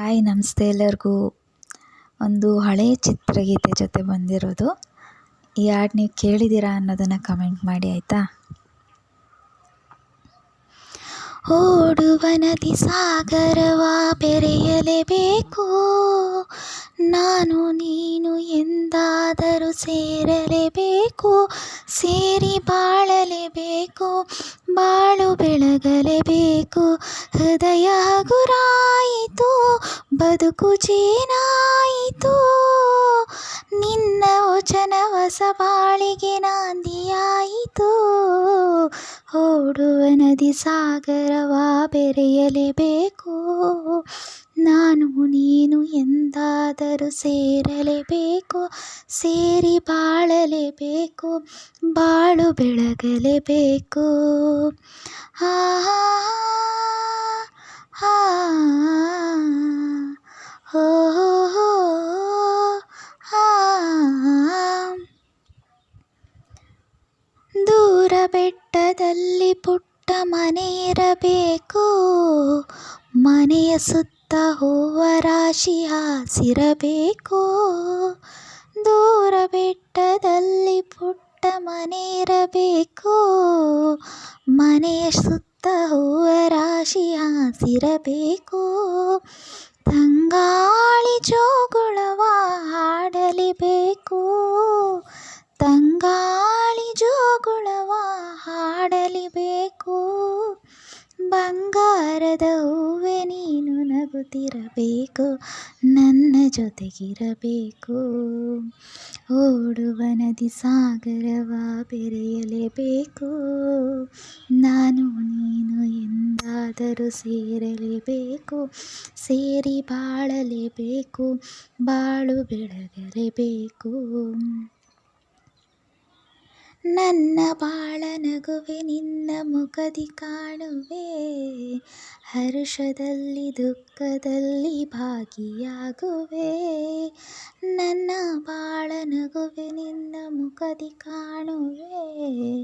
Hi, ನಮಸ್ತೆ ಎಲ್ಲರಿಗೂ. ಒಂದು ಹಳೆಯ ಚಿತ್ರಗೀತೆ ಜೊತೆ ಬಂದಿರೋದು. ಈ ಹಾಡು ನೀವು ಕೇಳಿದ್ದೀರಾ ಅನ್ನೋದನ್ನು ಕಮೆಂಟ್ ಮಾಡಿ, ಆಯಿತಾ? ಓಡುವ ನದಿ ಸಾಗರವ ಬೆರೆಯಲೇಬೇಕು. ನಾನು, ನೀನು ಎಂದಾದರೂ ಸೇರಲೇಬೇಕು. ಸೇರಿ ಬಾಳಲೇಬೇಕು, ಬಾಳು ಬೆಳಗಲೇಬೇಕು. ಹೃದಯ ಹಗುರಾಯಿತು ಬದುಕು ಚೇನಾಯಿತು? ನಿನ್ನ ವಚನ ಹೊಸ ಬಾಳಿಗೆ ನಾಂದಿಯಾಯಿತು? ಓಡುವ ನದಿ ಸಾಗರವ ಬೆರೆಯಲೇಬೇಕು? ನಾನು ನೀನು ಎಂದಾದರೂ ಸೇರಲೇಬೇಕು, ಸೇರಿ ಬಾಳಲೇಬೇಕು, ಬಾಳು ಬೆಳಗಲೇಬೇಕು. ಆ ಬೆಟ್ಟದಲ್ಲಿ ಪುಟ್ಟ ಮನೆ ಇರಬೇಕು. ಮನೆಯ ಸುತ್ತ ಹೂವ ರಾಶಿ ಹಾಸಿರಬೇಕು. ದೂರ ಬೆಟ್ಟದಲ್ಲಿ ಪುಟ್ಟ ಮನೆ ಇರಬೇಕು. ಮನೆಯ ಸುತ್ತ ಹೂವ ರಾಶಿ ಹಾಸಿರಬೇಕು. ತಂಗಾಳಿ ಜೋಗುಳವ ಹಾಡಲಿಬೇಕು. ಬಂಗಾರದ ಹೂವೆ ನೀನು ನಗುತ್ತಿರಬೇಕು, ನನ್ನ ಜೊತೆಗಿರಬೇಕು. ಓಡುವ ನದಿ ಸಾಗರವ ಬೆರೆಯಲೇಬೇಕು, ನಾನು ನೀನು ಎಂದಾದರೂ ಸೇರಲೇಬೇಕು, ಸೇರಿ ಬಾಳಲೇಬೇಕು, ಬಾಳು ಬೆಳಗಲೇಬೇಕು. ನನ್ನ ಬಾಳ ನಗುವೆ ನಿನ್ನ ಮುಖದಿ ಕಾಣುವೆ. ಹರ್ಷದಲ್ಲಿ ದುಃಖದಲ್ಲಿ ಭಾಗಿಯಾಗುವೆ. ನನ್ನ ಬಾಳ ನಗುವೆ ನಿನ್ನ ಮುಖದಿ ಕಾಣುವೆ.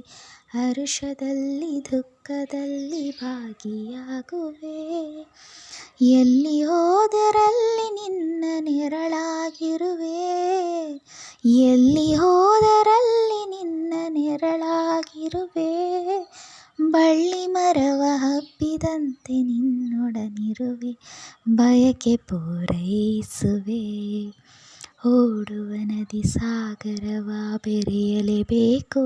ಹರ್ಷದಲ್ಲಿ ದುಃಖದಲ್ಲಿ ಭಾಗಿಯಾಗುವೆ. ಎಲ್ಲಿ ಹೋದರಲ್ಲಿ ನಿನ್ನ ನೆರಳಾಗಿರುವೆ. ಎಲ್ಲಿ ಹೋದರಲ್ಲಿ ನಿನ್ನ ನೆರಳಾಗಿರುವೆ. ಬಳ್ಳಿ ಮರವ ಹಬ್ಬಿದಂತೆ ನಿನ್ನೊಡನಿರುವೆ. ಬಯಕೆ ಪೂರೈಸುವೆ. ಓಡುವ ನದಿ ಸಾಗರವ ಬೆರೆಯಲೇಬೇಕು.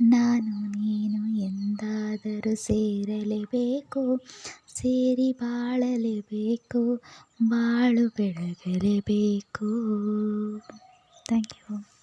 ನಾನು ನೀನು ಎಂದಾದರೂ ಸೇರಲೇಬೇಕು. ಸೇರಿ ಬಾಳಲೇಬೇಕು. ಬಾಳು ಬೆಳಗಲೇಬೇಕು. Thank you